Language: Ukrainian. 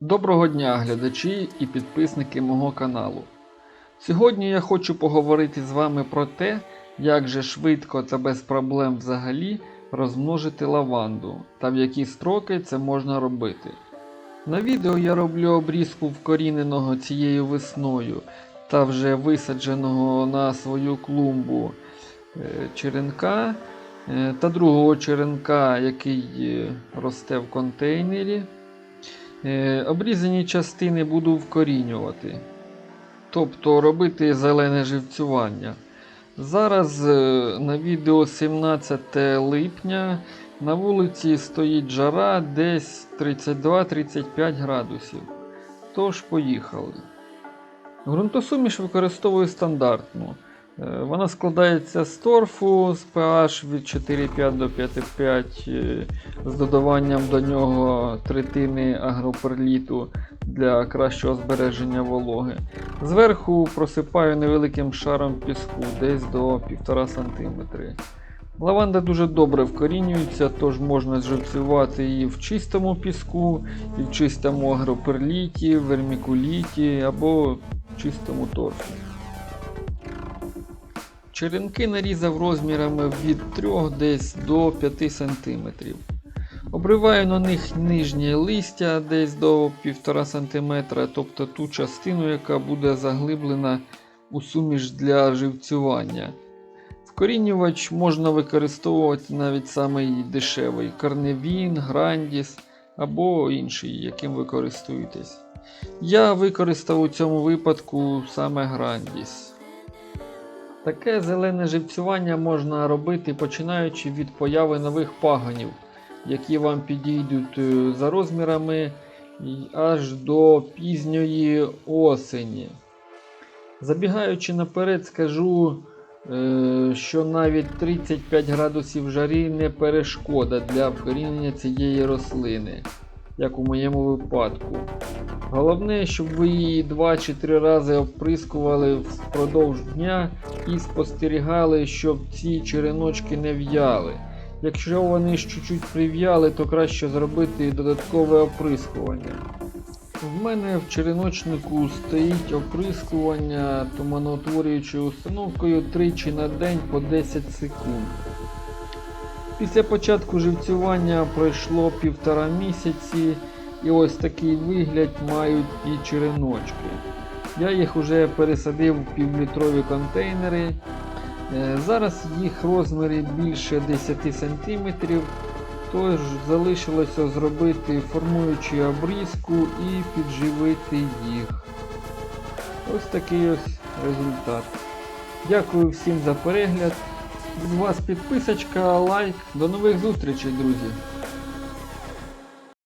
Доброго дня, глядачі і підписники мого каналу. Сьогодні я хочу поговорити з вами про те, як же швидко та без проблем взагалі розмножити лаванду та в які строки це можна робити. На відео я роблю обрізку вкоріненого цією весною та вже висадженого на свою клумбу е, черенка е, та другого черенка, який е, росте в контейнері. Е, Обрізані частини буду вкорінювати, тобто робити зелене живцювання. Зараз е, на відео 17 липня на вулиці стоїть жара десь 32-35 градусів. Тож поїхали. Ґрунтосуміш використовую стандартну. Е, Вона складається з торфу з pH від 4,5 до 5,5 е, з додаванням до нього третини агроперліту для кращого збереження вологи. Зверху просипаю невеликим шаром піску десь до 1,5 см. Лаванда дуже добре вкорінюється, тож можна живцювати її в чистому піску, і в чистому агроперліті, вермікуліті або чистому торфі. Черенки нарізав розмірами від 3 десь до 5 см. Обриваю на них нижнє листя десь до 1,5 см, тобто ту частину, яка буде заглиблена у суміш для живцювання. Вкорінювач можна використовувати навіть самий дешевий карневін, грандіс або інший, яким ви користуєтесь. Я використав у цьому випадку саме грандіс. Таке зелене живцювання можна робити починаючи від появи нових пагонів, які вам підійдуть е, за розмірами аж до пізньої осені. Забігаючи наперед, скажу, е, що навіть 35 градусів жарі не перешкода для вкорінення цієї рослини, як у моєму випадку. Головне, щоб ви її 2 чи 3 рази оприскували впродовж дня і спостерігали, щоб ці череночки не в'яли. Якщо вони ж чуть-чуть прив'яли, то краще зробити додаткове оприскування. В мене в череночнику стоїть оприскування туманоутворюючою установкою тричі на день по 10 секунд. Після початку живцювання пройшло півтора місяці, і ось такий вигляд мають і череночки. Я їх вже пересадив в півлітрові контейнери. Е, Зараз їх розміри більше 10 см, тож залишилося зробити формуючу обрізку і підживити їх. Ось такий ось результат. Дякую всім за перегляд. Від вас підписочка, лайк. До нових зустрічей, друзі!